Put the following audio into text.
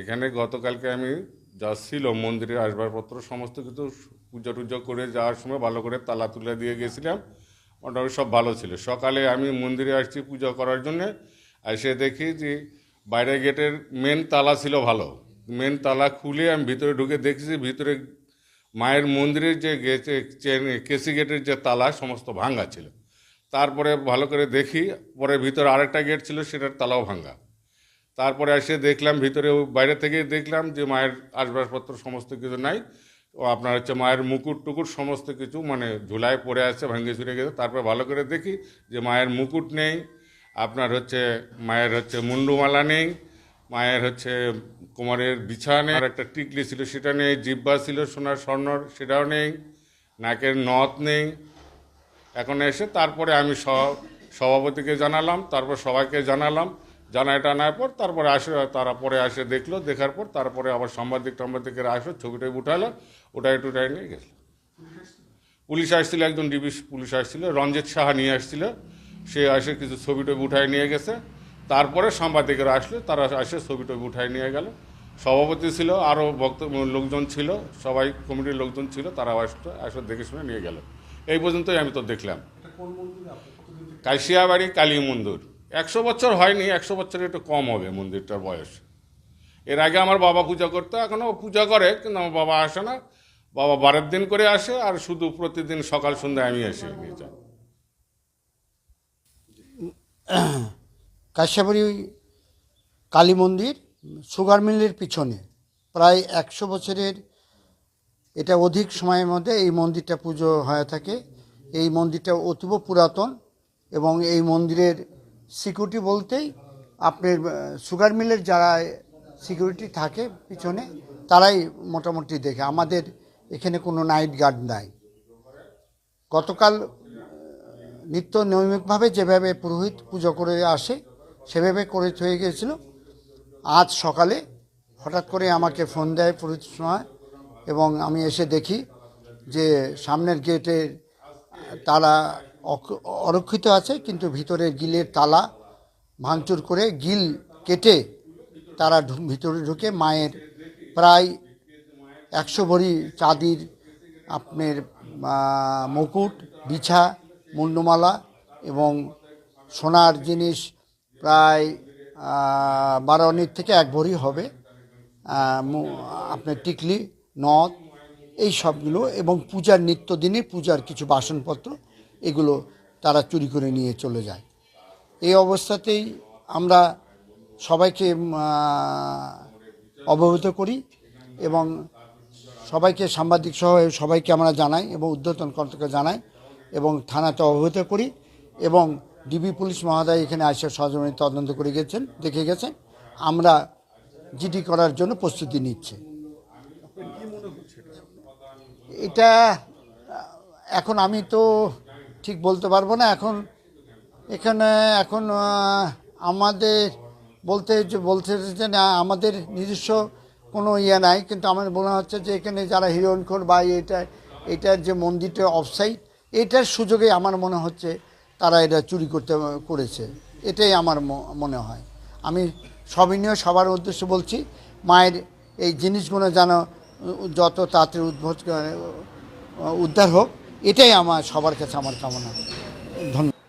এখানে গতকালকে আমি যা ছিল মন্দিরের আসবাবপত্র, সমস্ত কিছু পুজো টুজো করে যাওয়ার সময় ভালো করে তালা তুলে দিয়ে গেছিলাম। মোটামুটি সব ভালো ছিল। সকালে আমি মন্দিরে আসছি পুজো করার জন্যে এসে দেখি যে বাইরে গেটের মেন তালা ছিল ভালো। মেন তালা খুলে আমি ভিতরে ঢুকে দেখছি ভিতরে মায়ের মন্দিরের যে গেটে কেসি গেটের যে তালা সমস্ত ভাঙ্গা ছিল। তারপরে ভালো করে দেখি, পরে ভিতরে আরেকটা গেট ছিল, সেটার তালাও ভাঙ্গা। তারপরে এসে দেখলাম, ভিতরে বাইরে থেকে দেখলাম যে মায়ের আসবাবপত্র সমস্ত কিছু নাই। ও আপনার হচ্ছে মায়ের মুকুট টুকুট সমস্ত কিছু মানে ঝুলায় পড়ে আছে ভেঙে চুরে গেছে। তারপরে ভালো করে দেখি যে মায়ের মুকুট নেই, আপনার হচ্ছে মায়ের হচ্ছে মুন্ডুমালা নেই, মায়ের হচ্ছে কুমারের বিছা নেই, আর একটা টিকলি ছিল সেটা নেই জিব্বা ছিল, সোনার স্বর্ণর সেটাও নেই, নাকের নথ নেই। এখন এসে তারপরে আমি সভাপতিকে জানালাম, তারপর সবাইকে জানালাম জানাই টানার পর তারপরে আসে তারা পরে আসে দেখল দেখার পর তারপরে আবার সাংবাদিক টাংবাদিকেরা আসলো ছবিটাই উঠালো ওটাই টুটাই নিয়ে গেল পুলিশ আসছিল একজন ডিবি পুলিশ আসছিল রঞ্জিত সাহা নিয়ে আসছিল সে আসে কিছু ছবি টবি উঠায় নিয়ে গেছে। তারপরে সাংবাদিকেরা আসলে তারা এসে ছবি টবি উঠায় নিয়ে গেল। সভাপতি ছিল আরও ভক্ত লোকজন ছিল সবাই কমিটির লোকজন ছিল তারা আসতো আসে দেখে শুনে নিয়ে গেল। এই পর্যন্তই আমি তো দেখলাম। কাশিয়াবাড়ি কালী মন্দির? একশো বছর হয়নি, একশো বছরের একটু কম হবে মন্দিরটার বয়স। এর আগে আমার বাবা পূজা করতো, এখনও পূজা করে, কিন্তু আমার বাবা আসে না। বাবা বারের দিন করে আসে, আর শুধু প্রতিদিন সকাল সন্ধ্যায় আমি এসে নিয়ে যাই। কাশিয়াবাড়ি কালী মন্দির, সুগার মিলের পিছনে। প্রায় একশো বছরের এটা অধিক সময়ের মধ্যে এই মন্দিরটা পুজো হয়ে থাকে। এই মন্দিরটা অতীব পুরাতন এবং এই মন্দিরের সিকিউরিটি বলতেই আপনার সুগার মিলের যারা সিকিউরিটি থাকে পিছনে, তারাই মোটামুটি দেখে। আমাদের এখানে কোনো নাইট গার্ড নাই। গতকাল নিত্য নিয়মিতভাবে যেভাবে পুরোহিত পুজো করে আসে, সেভাবে করে হয়ে গিয়েছিল। আজ সকালে হঠাৎ করে আমাকে ফোন দেয় পুরোহিত সময় এবং আমি এসে দেখি যে সামনের গেটের অক- অরক্ষিত আছে, কিন্তু ভিতরে গিলের তালা ভাঙচুর করে গিল কেটে তারা ভিতরে ঢুকে মায়ের প্রায় একশো ভরি চাঁদির আপনার মুকুট, বিছা, মুন্ডমালা এবং সোনার জিনিস প্রায় বারো অনির থেকে এক ভরি হবে আপনার টিকলি, নথ, এই সবগুলো এবং পূজার নিত্যদিনের পূজার কিছু বাসনপত্র এগুলো তারা চুরি করে নিয়ে চলে যায়। এই অবস্থাতেই আমরা সবাইকে অবহিত করি এবং সবাইকে সাংবাদিক সহ সবাইকে আমরা জানাই এবং উদ্যোতন কর্তাকে জানাই এবং থানাতে অবহিত করি এবং ডিবি পুলিশ মহোদয় এখানে আসে সহজমে তদন্ত করে গেছেন দেখে গেছেন। আমরা জিডি করার জন্য প্রস্তুতি নিচ্ছে। এটা এখন আমি তো ঠিক বলতে পারব না। এখন এখানে এখন আমাদের বলতে যে বলতে যে না, আমাদের নিজস্ব কোনো ইয়ে নাই, কিন্তু আমার মনে হচ্ছে যে এখানে যারা হিরোইনখোর বা এটা, এটার যে মন্দিরটা অফসাইড এটার সুযোগে আমার মনে হচ্ছে তারা এটা চুরি করতে করেছে। এটাই আমার মনে হয়। আমি সবিনয় সবার উদ্দেশ্যে বলছি, মায়ের এই জিনিসগুলো যেন যত তাড়াতাড়ি উদ্ভব উদ্ধার হোক। এটাই আমার সবার কাছে আমার কামনা। ধন্যবাদ।